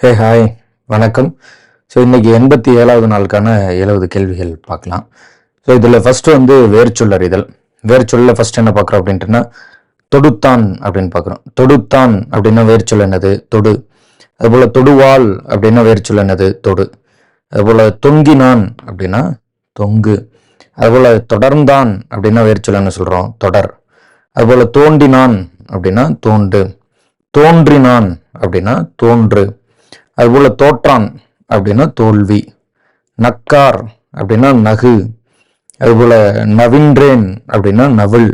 Hey hi வணக்கம். So இன்றைக்கி எண்பத்தி ஏழாவது நாளுக்கான எழுபது கேள்விகள் பார்க்கலாம். ஸோ இதில் ஃபஸ்ட்டு வந்து வேர்ச்சொல்லறிதல் வேர்ச்சொல்ல ஃபஸ்ட் என்ன பார்க்குறோம் அப்படின்ட்டுனா தொடுத்தான் அப்படின்னு பார்க்குறோம். தொடுத்தான் அப்படின்னா வேர்ச்சொல் என்னது? தொடு. அதுபோல் தொடுவாள் அப்படின்னா வேர்ச்சொல் என்னது? தொடு. அதுபோல் தொங்கினான் அப்படின்னா தொங்கு. அதுபோல் தொடர்ந்தான் அப்படின்னா வேர்ச்சொல் என்ன சொல்கிறோம் தொடர். அதுபோல் தோண்டினான் அப்படின்னா தோண்டு. தோன்றினான் அப்படின்னா தோன்று. அதுபோல் தோற்றான் அப்படின்னா தோல்வி நக்கார் அப்படின்னா நகு அதுபோல் நவின்றேன் அப்படின்னா நவல்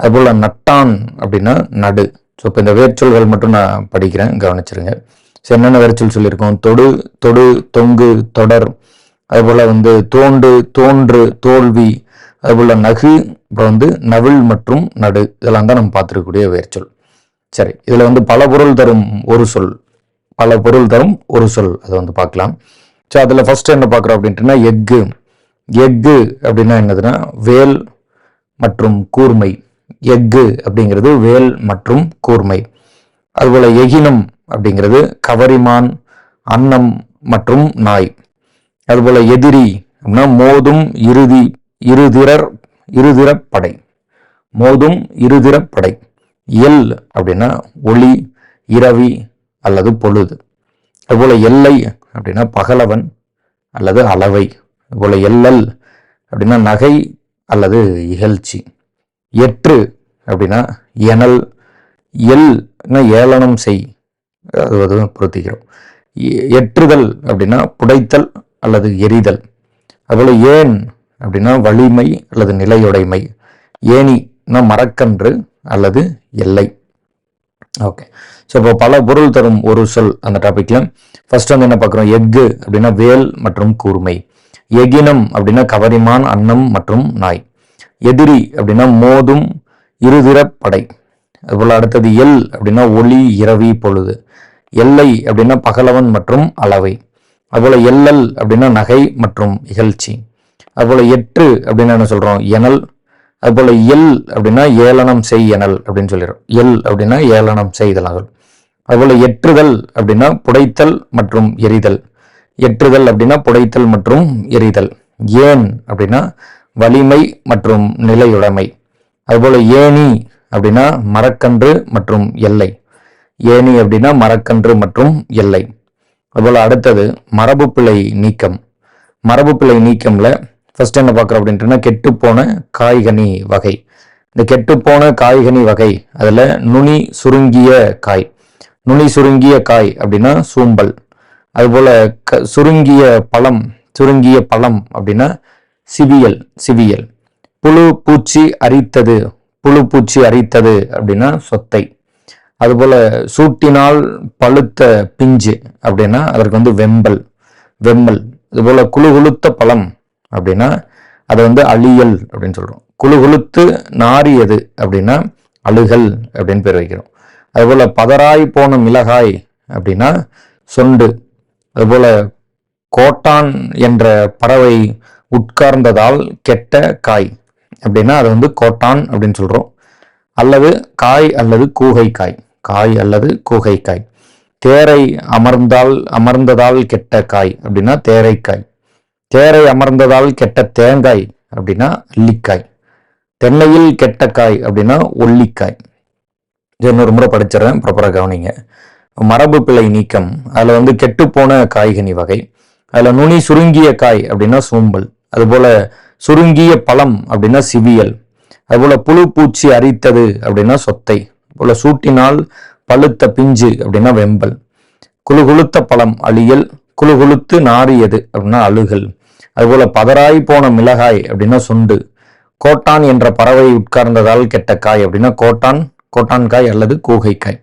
அதுபோல் நட்டான் அப்படின்னா நடு. ஸோ இப்போ இந்த வேர்ச்சொல்கள் மட்டும் நான் படிக்கிறேன் கவனிச்சிருங்க. ஸோ என்னென்ன வேர்ச்சொல் சொல்லியிருக்கோம்? தொடு தொடு தொங்கு தொடர் அதுபோல் வந்து தோண்டு தோன்று தோல்வி அதுபோல் நகு அப்புறம் வந்து நவிழ் மற்றும் நடு. இதெல்லாம் தான் நம்ம பார்த்துருக்கக்கூடிய வேர்ச்சொல். சரி இதில் வந்து பல பொருள் தரும் ஒரு சொல். பல பொருள் தரும். ஒரு சொல் அதை வந்து பார்க்கலாம். ஸோ அதில் ஃபஸ்ட்டு என்ன பார்க்குறோம் அப்படின்ட்டுனா எஃகு. எஃகு அப்படின்னா என்னதுன்னா வேல் மற்றும் கூர்மை. எஃகு அப்படிங்கிறது வேல் மற்றும் கூர்மை. அதுபோல் எகினம் அப்படிங்கிறது கவரிமான் அன்னம் மற்றும் நாய். அதுபோல் எதிரி அப்படின்னா மோதும் இறுதி இருதிரர் இருதிரப்படை மோதும் இருதிரப்படை எல் அப்படின்னா ஒளி இரவி அல்லது பொழுது. அதுபோல் எல்லை அப்படின்னா பகலவன் அல்லது அளவை. அதுபோல் எல்லல் அப்படின்னா நகை அல்லது இகழ்ச்சி. எற்று அப்படின்னா எனல். எல்னா ஏளனம் செய். அது வந்து பொருத்திக்கிறோம். எ- எற்றுதல் அப்படின்னா புடைத்தல் அல்லது எரிதல் அதுபோல் ஏன் அப்படின்னா வலிமை அல்லது நிலையுடைமை. ஏனினா மரக்கன்று அல்லது எல்லை. ஓகே ஸோ இப்போ பல பொருள் தரும் ஒரு சொல் அந்த டாபிக்ல ஃபர்ஸ்ட் வந்து என்ன பார்க்குறோம்? எஃகு அப்படின்னா வேல் மற்றும் கூர்மை. எகினம் அப்படின்னா கவரிமான் அன்னம் மற்றும் நாய். எதிரி அப்படின்னா மோதும் இருதிரப் படை. அதுபோல் அடுத்தது எல் அப்படின்னா ஒளி இரவி பொழுது. எல்லை அப்படின்னா பகலவன் மற்றும் அளவை. அதுபோல் எல்லல் அப்படின்னா நகை மற்றும் இகழ்ச்சி. அதுபோல் எற்று அப்படின்னா என்ன சொல்கிறோம் எனல் அதுபோல் எல் அப்படின்னா ஏளனம் செய்யனல் அப்படின்னு சொல்லிடும். எல் அப்படின்னா ஏளனம் செய்தல் அதுபோல் எற்றுதல் அப்படின்னா புடைத்தல் மற்றும் எரிதல் எற்றுதல் அப்படின்னா புடைத்தல் மற்றும் எரிதல் ஏன் அப்படின்னா வலிமை மற்றும் நிலையுடைமை. அதுபோல் ஏணி அப்படின்னா மரக்கன்று மற்றும் எல்லை. ஏணி அப்படின்னா மரக்கன்று மற்றும் எல்லை. அதுபோல் அடுத்தது மரபு பிழை நீக்கம். மரபு பிழை நீக்கம்ல ஃபர்ஸ்ட் என்ன பார்க்குறோம் அப்படின்ட்டுனா கெட்டுப்போன காய்கனி வகை. இந்த கெட்டுப்போன காய்கனி வகை அதில் நுனி சுருங்கிய காய். நுனி சுருங்கிய காய் அப்படின்னா சூம்பல். அதுபோல் க சுருங்கிய பழம் சுருங்கிய பழம் அப்படின்னா சிவியல் சிவியல். புழு பூச்சி அரித்தது புழு பூச்சி அரித்தது அப்படின்னா சொத்தை. அதுபோல் சூட்டினால் பழுத்த பிஞ்சு அப்படின்னா அதற்கு வந்து வெம்பல் வெம்மல் இதுபோல் குழு குழுத்த பழம் அப்படின்னா அதை வந்து அழியல் அப்படின்னு சொல்கிறோம் குழு குளுத்து நாறியது அப்படின்னா அழுகல் அப்படின்னு பேர் வைக்கிறோம். அதுபோல் பதராய் போன மிளகாய் அப்படின்னா சொண்டு. அதுபோல் கோட்டான் என்ற பறவை உட்கார்ந்ததால் கெட்ட காய் அப்படின்னா அது வந்து கோட்டான் அப்படின்னு சொல்கிறோம் அல்லது காய் அல்லது கூகை காய் காய் அல்லது கூகை காய் தேரை அமர்ந்தால் அமர்ந்ததால் கெட்ட காய் அப்படின்னா தேரைக்காய். தேரை அமர்ந்ததால் கெட்ட தேங்காய் அப்படின்னா அல்லிக்காய் தென்னையில் கெட்ட காய் அப்படின்னா ஒல்லிக்காய். இன்னொரு முறை படிச்சிடறேன். ப்ராப்பராக கவனிங்க. மரபு பிழை நீக்கம். அதில் வந்து கெட்டுப்போன காய்கனி வகை. அதில் நுனி சுருங்கிய காய் அப்படின்னா சோம்பல். அதுபோல் சுருங்கிய பழம் அப்படின்னா சிவியல். அதுபோல் புழு பூச்சி அரித்தது அப்படின்னா சொத்தை. போல் சூட்டினால் பழுத்த பிஞ்சு அப்படின்னா வெம்பல். குழு குளுத்த பழம் அழியல். குழு குளுத்து நாறியது அப்படின்னா அழுகல். அதுபோல பதராய் போன மிளகாய் அப்படின்னா சுண்டு. கோட்டான் என்ற பறவை உட்கார்ந்ததால் கெட்ட காய் அப்படின்னா கோட்டான் கோட்டான் காய் அல்லது கூகைக்காய்.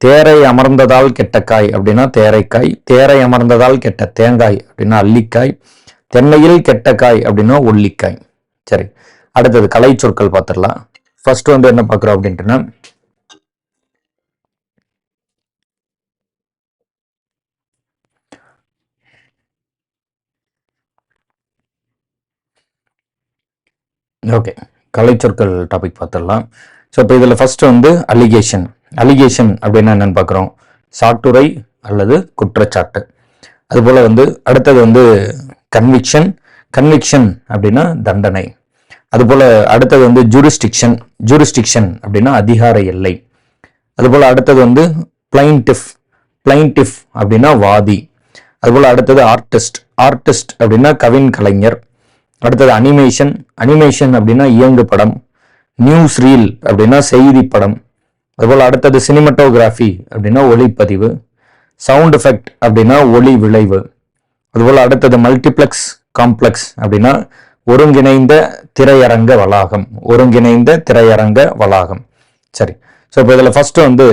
தேரை அமர்ந்ததால் கெட்ட காய் அப்படின்னா தேரைக்காய் தேரை அமர்ந்ததால் கெட்ட தேங்காய் அப்படின்னா அல்லிக்காய் தென்னையில் கெட்ட காய் அப்படின்னா ஒல்லிக்காய் சரி அடுத்தது கலை சொற்கள் பார்த்துடலாம். ஃபர்ஸ்ட் வந்து என்ன பார்க்குறோம் அப்படின்ட்டுனா ஓகே கலைச்சொற்கள் டாபிக் பார்த்துடலாம். ஸோ இப்போ இதில் ஃபஸ்ட்டு வந்து அலிகேஷன் அலிகேஷன் அப்படின்னா என்னென்னு பார்க்குறோம். சாட்டுரை அல்லது குற்றச்சாட்டு. அதுபோல் வந்து அடுத்தது வந்து கன்விக்ஷன் கன்விக்ஷன் அப்படின்னா தண்டனை. அதுபோல் அடுத்தது வந்து ஜூரிஸ்டிக்ஷன் ஜூரிஸ்டிக்ஷன் அப்படின்னா அதிகார எல்லை. அதுபோல் அடுத்தது வந்து பிளைன்டிஃப் பிளைன்டிஃப் அப்படின்னா வாதி. அதுபோல் அடுத்தது ஆர்டிஸ்ட் ஆர்டிஸ்ட் அப்படின்னா கவின் கலைஞர். அடுத்தது அனிமேஷன் அனிமேஷன் அப்படின்னா இயங்கு படம். நியூஸ் ரீல் அப்படின்னா செய்தி படம். அதுபோல் அடுத்தது சினிமட்டோகிராஃபி அப்படின்னா ஒளிப்பதிவு. சவுண்ட் எஃபெக்ட் அப்படின்னா ஒளி விளைவு. அதுபோல் அடுத்தது மல்டிப்ளெக்ஸ் காம்ப்ளெக்ஸ் அப்படின்னா ஒருங்கிணைந்த திரையரங்க வளாகம். ஒருங்கிணைந்த திரையரங்க வளாகம். சரி. ஸோ இப்போ இதில் ஃபஸ்ட்டு வந்து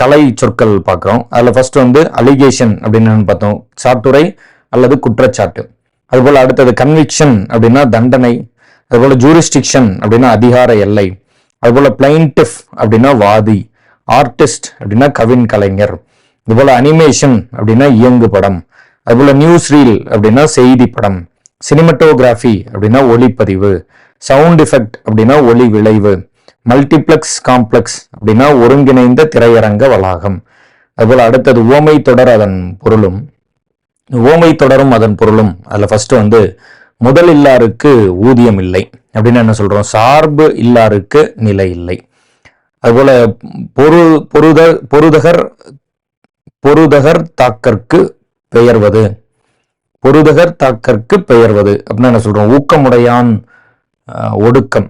கலை சொற்கள் பார்க்குறோம். அதில் ஃபஸ்ட்டு வந்து அலிகேஷன் அப்படின்னு பார்த்தோம். சாட்டுரை அல்லது குற்றச்சாட்டு. அதுபோல் அடுத்தது கன்விக்ஷன் அப்படின்னா தண்டனை அதுபோல் ஜூரிஸ்டிக்ஷன் அப்படின்னா அதிகார எல்லை அதுபோல் பிளைன்டிஃப் அப்படின்னா வாதி ஆர்டிஸ்ட் அப்படின்னா கவின் கலைஞர் இதுபோல் அனிமேஷன் அப்படின்னா இயங்கு படம் அதுபோல் நியூஸ் ரீல் அப்படின்னா செய்தி படம் சினிமட்டோகிராஃபி அப்படின்னா ஒளிப்பதிவு சவுண்ட் எஃபெக்ட் அப்படின்னா ஒளி விளைவு மல்டிப்ளெக்ஸ் காம்ப்ளெக்ஸ் அப்படின்னா ஒருங்கிணைந்த திரையரங்க வளாகம் அதுபோல் அடுத்தது ஓமை தொடர் அதன் பொருளும். ஓமை தொடரும் அதன் பொருளும். அதில் ஃபர்ஸ்ட் வந்து முதல் இல்லாருக்கு ஊதியம் இல்லை. அப்படின்னு என்ன சொல்கிறோம் சார்பு இல்லாருக்கு நிலை இல்லை. அதுபோல் பொரு பொருத பொருதகர் பொருதகர் தாக்கற்கு பெயர்வது. பொருதகர் தாக்கற்கு பெயர்வது. அப்படின்னு என்ன சொல்கிறோம் ஊக்கமுடையான் ஒடுக்கம்.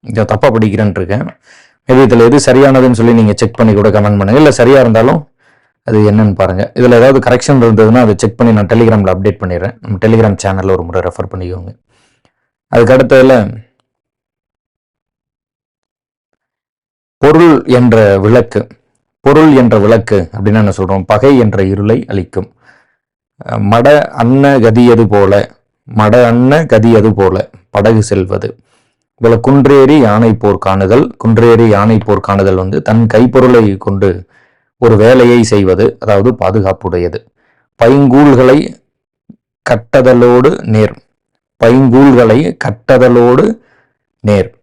இதை தப்பாக படிக்கிறேன்னு இருக்கேன். மேபி இதில் எது சரியானதுன்னு சொல்லி நீங்கள் செக் பண்ணி கூட கமெண்ட் பண்ணுங்கள் இல்லை சரியாக இருந்தாலும் அது என்னன்னு பாருங்க. இதில் ஏதாவது கரெக்ஷன் இருந்ததுன்னா அதை செக் பண்ணி நான் டெலிகிராமில் அப்டேட் பண்ணிடுறேன். நம்ம டெலிகிராம் சேனலில் ஒரு முறை ரெஃபர் பண்ணிக்கோங்க. அதுக்கு அடுத்ததில் பொருள் என்ற விளக்கு பொருள் என்ற விளக்கு அப்படின்னு என்ன சொல்கிறோம் பகை என்ற இருளை அளிக்கும். மட அன்ன கதியது போல மட அன்ன கதியது போல படகு செல்வது. இதில் குன்றேறி யானை போர் காணுதல் குன்றேறி யானை போர் காணுதல் வந்து தன் கைப்பொருளை கொண்டு ஒரு வேலையை செய்வது அதாவது பாதுகாப்புடையது. பைங்கூழ்களை கட்டதலோடு நேர். பைங்கூல்களை கட்டதலோடு நேர்.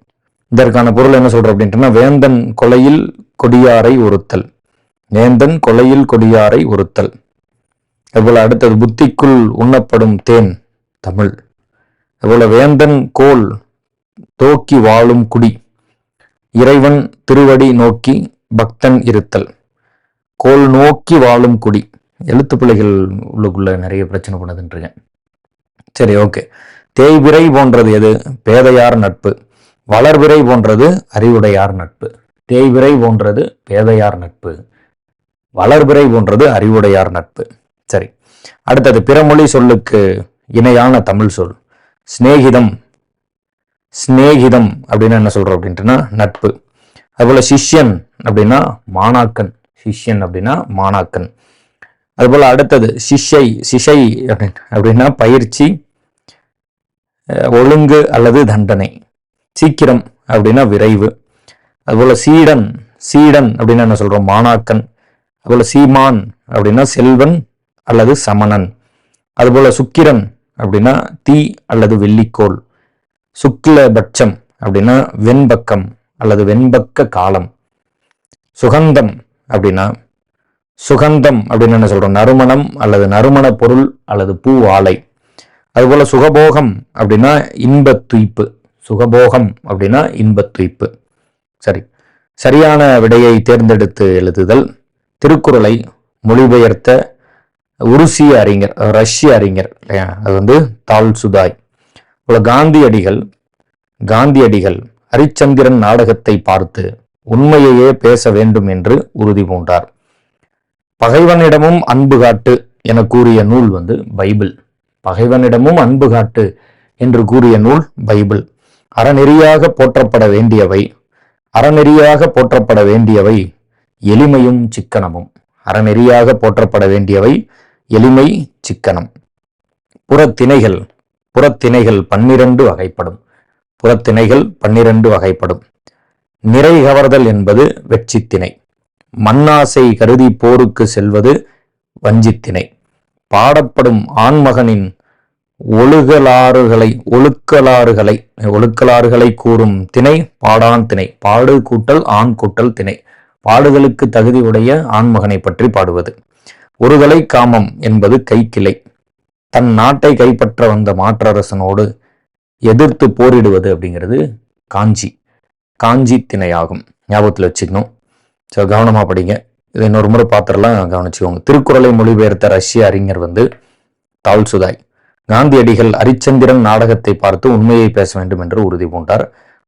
இதற்கான பொருள் என்ன சொல்ற அப்படின்ட்டுனா வேந்தன் கொலையில் கொடியாரை ஒருத்தல். வேந்தன் கொலையில் கொடியாரை ஒருத்தல். அதுபோல அடுத்தது புத்திக்குள் உண்ணப்படும் தேன் தமிழ். அதுபோல வேந்தன் கோல் தோக்கி வாழும் குடி. இறைவன் திருவடி நோக்கி பக்தன் இருத்தல். கோல் நோக்கி வாழும் குடி. எழுத்து பிள்ளைகள் உள்ளுக்குள்ள நிறைய பிரச்சனை பண்ணுதுன்றீங்க. சரி ஓகே. தேய்பிறை போன்றது எது? பேதையார் நட்பு. வளர்பிறை போன்றது அறிவுடையார் நட்பு. தேய்விரை போன்றது பேதையார் நட்பு. வளர்பிறை போன்றது அறிவுடையார் நட்பு. சரி. அடுத்தது பிறமொழி சொல்லுக்கு இணையான தமிழ் சொல். சிநேகிதம். சிநேகிதம் அப்படின்னு என்ன சொல்றோம் அப்படின்ட்டுனா நட்பு. அதுபோல் சிஷ்யன் அப்படின்னா மாணாக்கன். சிஷ்யன் அப்படின்னா மாணாக்கன். அதுபோல் அடுத்தது சிஷ்யை சிஷை அப்படின்னு அப்படின்னா பயிற்சி ஒழுங்கு அல்லது தண்டனை. சீக்கிரம் அப்படின்னா விரைவு. அதுபோல் சீடன் சீடன் அப்படின்னு என்ன சொல்கிறோம் மாணாக்கன். அதுபோல் சீமான் அப்படின்னா செல்வன் அல்லது சமணன். அதுபோல் சுக்கிரன் அப்படின்னா தீ அல்லது வெள்ளிக்கோள். சுக்லபட்சம் அப்படின்னா வெண்பக்கம் அல்லது வெண்பக்க காலம். சுகந்தம் அப்படின்னா சுகந்தம் அப்படின்னு என்ன சொல்கிறோம் நறுமணம் அல்லது நறுமண பொருள் அல்லது பூ ஆலை. அதுபோல் சுகபோகம் அப்படின்னா இன்பத் துய்ப்பு. சுகபோகம் அப்படின்னா இன்பத் துய்ப்பு. சரி. சரியான விடையை தேர்ந்தெடுத்து எழுதுதல். திருக்குறளை மொழிபெயர்த்த உருசிய அறிஞர் ரஷ்ய அறிஞர் இல்லையா? அது வந்து தால் சுதாய். போல காந்தியடிகள் காந்தியடிகள் ஹரிச்சந்திரன் நாடகத்தை பார்த்து உண்மையையே பேச வேண்டும் என்று உறுதி பூண்டார். பகைவனிடமும் அன்பு காட்டு என கூறிய நூல் வந்து பைபிள். பகைவனிடமும் அன்பு காட்டு என்று கூறிய நூல் பைபிள். அறநெறியாக போற்றப்பட வேண்டியவை அறநெறியாக போற்றப்பட வேண்டியவை எளிமையும் சிக்கனமும். அறநெறியாக போற்றப்பட வேண்டியவை எளிமை சிக்கனம். புறத்திணைகள் புறத்திணைகள் பன்னிரண்டு வகைப்படும். புறத்திணைகள் பன்னிரண்டு வகைப்படும். நிறை கவர்தல் என்பது வெட்சித்திணை. மண்ணாசை கருதி போருக்கு செல்வது வஞ்சித்திணை. பாடப்படும் ஆண்மகனின் ஒழுகலாறுகளை ஒழுக்கலாறுகளை ஒழுக்கலாறுகளை கூறும் திணை பாடான் திணை. பாடு கூட்டல் ஆண் கூட்டல் திணை. பாடுதலுக்கு தகுதி உடைய ஆண்மகனை பற்றி பாடுவது. ஒருதலை காமம் என்பது கைக்கிளை. தன் நாட்டை கைப்பற்ற வந்த மாற்றரசனோடு எதிர்த்து போரிடுவது அப்படிங்கிறது காஞ்சி. காஞ்சி திணையாகும் ஞாபகத்தில் வச்சுக்கணும். ஸோ கவனமாக படிங்க. இதை இன்னொரு முறை பார்த்துடலாம் கவனிச்சுக்கோங்க. திருக்குறளை மொழிபெயர்த்த ரஷ்ய அறிஞர் வந்து தால் சுதாய் காந்தியடிகள் அரிச்சந்திரன் நாடகத்தை பார்த்து உண்மையை பேச வேண்டும் என்று உறுதி பூண்டார்.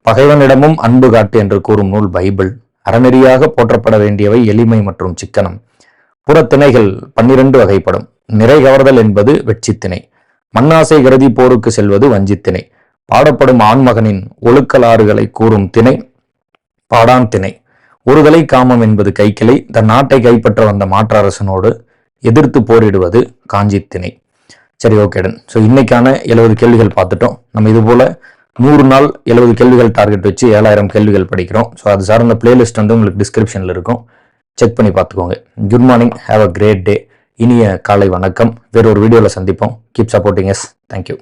பகைவனிடமும் அன்பு காட்டு என்று கூறும் நூல் பைபிள். அறநெறியாக போற்றப்பட வேண்டியவை எளிமை மற்றும் சிக்கனம். புறத்திணைகள் பன்னிரண்டு வகைப்படும். நிறை கவர்தல் என்பது வெட்சித்திணை. மண்ணாசை கருதி போருக்கு செல்வது வஞ்சித்திணை. பாடப்படும் ஆண்மகனின் ஒழுக்கலாறுகளை கூறும் திணை பாடான் திணை. ஒருதலை காமம் என்பது கைக்கிளை தன் நாட்டை கைப்பற்ற வந்த மாற்றரசனோடு எதிர்த்து போரிடுவது காஞ்சி திணை. சரி ஓகேடன் ஸோ இன்னைக்கான எழுபது கேள்விகள் பார்த்துட்டோம். நம்ம இது போல நூறு நாள் எழுபது கேள்விகள் டார்கெட் வச்சு ஏழாயிரம் கேள்விகள் படிக்கிறோம். ஸோ அது சார்ந்த பிளேலிஸ்ட் வந்து உங்களுக்கு டிஸ்கிரிப்ஷனில் இருக்கும். செக் பண்ணி பார்த்துக்கோங்க. Good morning have a great day இனிய காலை வணக்கம். வேறொரு வீடியோவில் சந்திப்போம். Keep supporting yes thank you